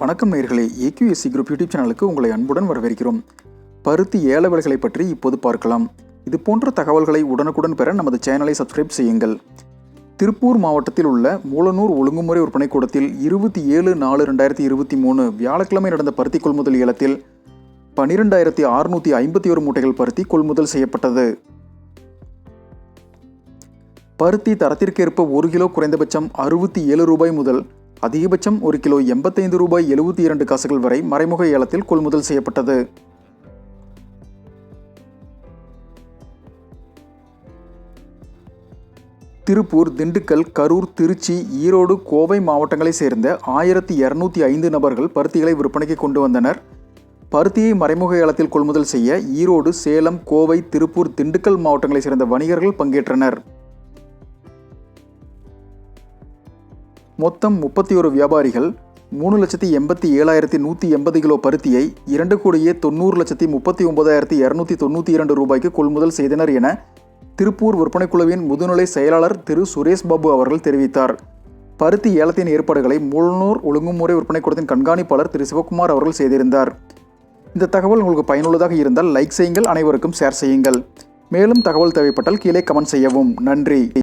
வணக்கம் நேர்களே AQSC group YouTube சேனலுக்கு உங்களை அன்புடன் வரவேற்கிறோம். பருத்தி ஏல விலைகளை பற்றி இப்போது பார்க்கலாம். இது போன்ற தகவல்களை உடனுக்குடன் பெற நமது சேனலை சப்ஸ்கிரைப் செய்யுங்கள். திருப்பூர் மாவட்டத்தில் உள்ள மூலனூர் ஒழுங்குமுறை விற்பனை கூடத்தில் இருபத்தி ஏழு நாலு ரெண்டாயிரத்தி இருபத்தி மூணு வியாழக்கிழமை நடந்த பருத்தி கொள்முதல் ஏலத்தில் பனிரெண்டாயிரத்தி அறுநூற்றி ஐம்பத்தி ஒரு மூட்டைகள் பருத்தி கொள்முதல் செய்யப்பட்டது. பருத்தி தரத்திற்கேற்ப ஒரு கிலோ குறைந்தபட்சம் அறுபத்தி ஏழு ரூபாய் முதல் அதிகபட்சம் ஒரு கிலோ எண்பத்தைந்து ரூபாய் எழுபத்தி இரண்டு காசுகள் வரை மறைமுக ஏலத்தில் கொள்முதல் செய்யப்பட்டது. திருப்பூர் திண்டுக்கல் கரூர் திருச்சி ஈரோடு கோவை மாவட்டங்களைச் சேர்ந்த ஆயிரத்தி இரநூத்தி ஐந்து நபர்கள் பருத்திகளை விற்பனைக்கு கொண்டு வந்தனர். பருத்தியை மறைமுக ஏலத்தில் கொள்முதல் செய்ய ஈரோடு சேலம் கோவை திருப்பூர் திண்டுக்கல் மாவட்டங்களைச் சேர்ந்த வணிகர்கள் பங்கேற்றனர். மொத்தம் முப்பத்தி ஒரு வியாபாரிகள் மூணு லட்சத்தி எண்பத்தி ஏழாயிரத்தி நூற்றி எண்பது கிலோ பருத்தியை இரண்டு கோடியே தொண்ணூறு லட்சத்தி முப்பத்தி ஒன்பதாயிரத்தி இரநூத்தி தொண்ணூற்றி இரண்டு ரூபாய்க்கு கொள்முதல் செய்தனர் என திருப்பூர் விற்பனைக்குழுவின் முதுநிலை செயலாளர் திரு சுரேஷ் பாபு அவர்கள் தெரிவித்தார். பருத்தி ஏலத்தின் ஏற்பாடுகளை முழுநூர் ஒழுங்குமுறை விற்பனை கூடத்தின் கண்காணிப்பாளர் திரு சிவகுமார் அவர்கள் செய்திருந்தார். இந்த தகவல் உங்களுக்கு பயனுள்ளதாக இருந்தால் லைக் செய்யுங்கள் அனைவருக்கும் ஷேர் செய்யுங்கள். மேலும் தகவல் தேவைப்பட்டால் கீழே கமெண்ட் செய்யவும். நன்றி.